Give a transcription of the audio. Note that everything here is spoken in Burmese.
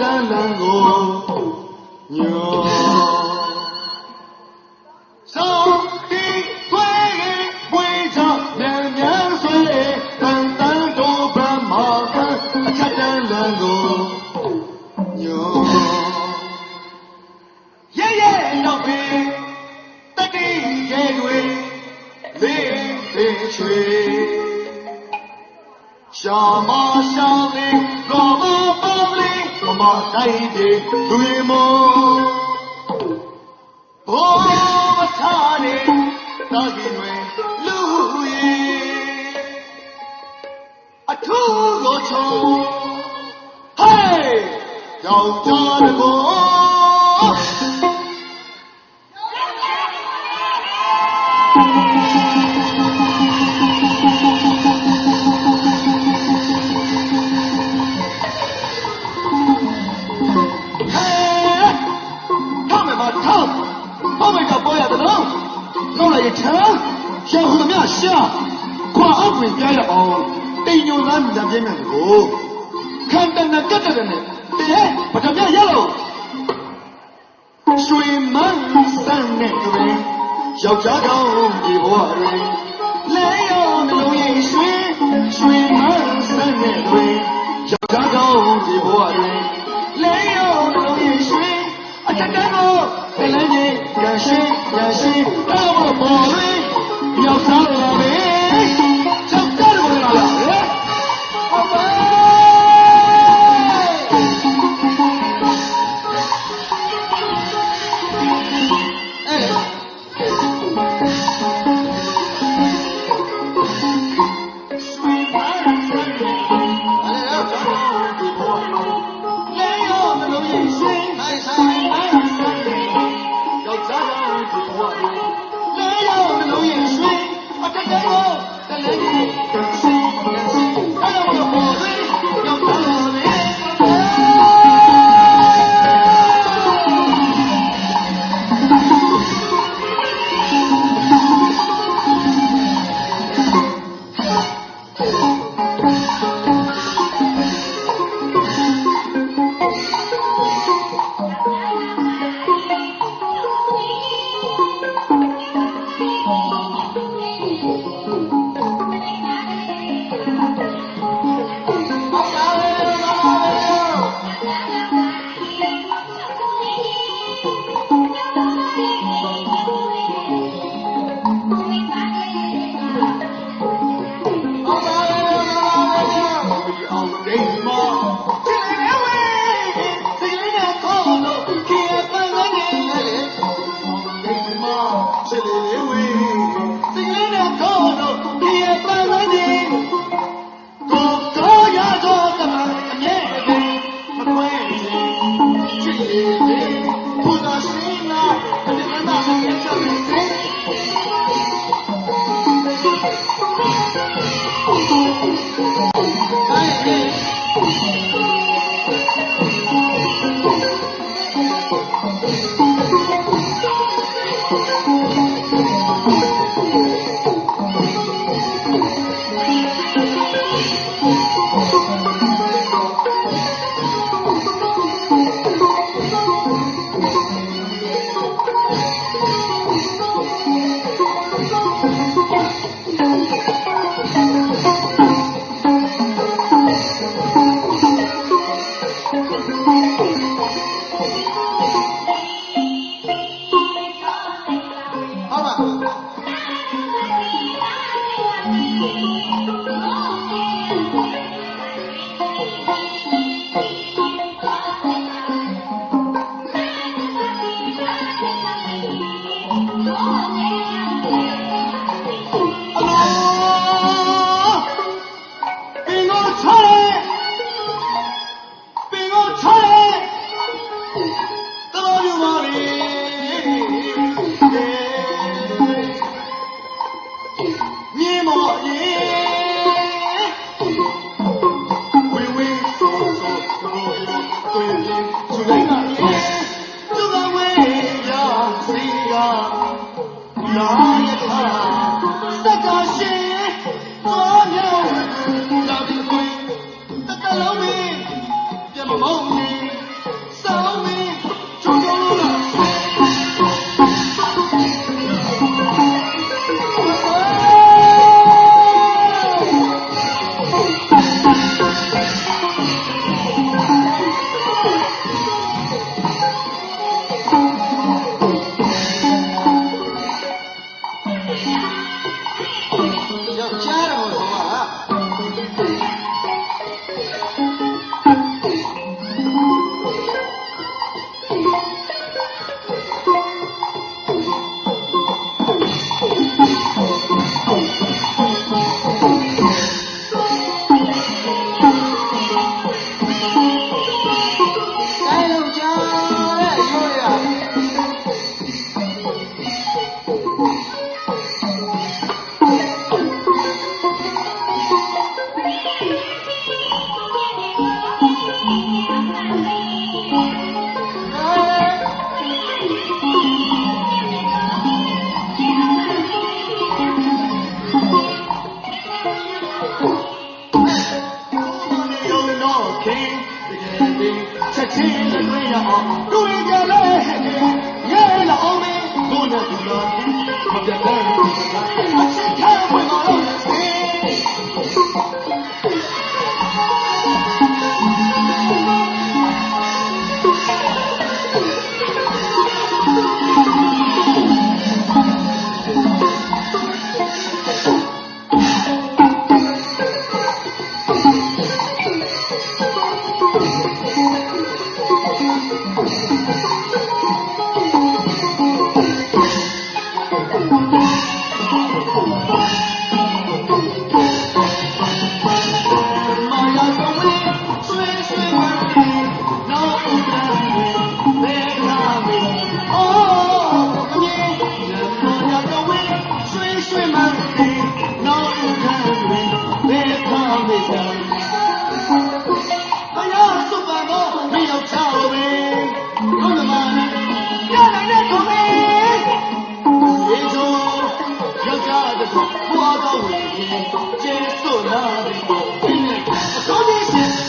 ကန်းလန်ကိုညောဆောင်ဒီသွေးရင်ဝေးချမြန်မြန်ဆွေတန်တန်တို့ဗမာကအချက်တန်လန်ကိုညောရဲရဲနောက်ပေတတိရဲတွေလေးလေးချွေရှာမရှာလေး မမတိုင်းတဲ့တွေမောဘောမထားတဲ့တာကြီးတွေလူရဲ့အထူးကိုချုံဟေးယောက်ျားတကောဟဲ့ နောက်လိုက်ရင်ချမ်းရှောင်းဟိုမြရှာခွာအောက်ပြင်ကြားရအောင်တိမ်ညိုသားမြင်ပြင်းမြန်ကိုခံတန်ကတ်တဲ့နဲ့တဲ့ဘာတပြရ ဘွားတော်ဝင်ကျေစွနာပြီတော့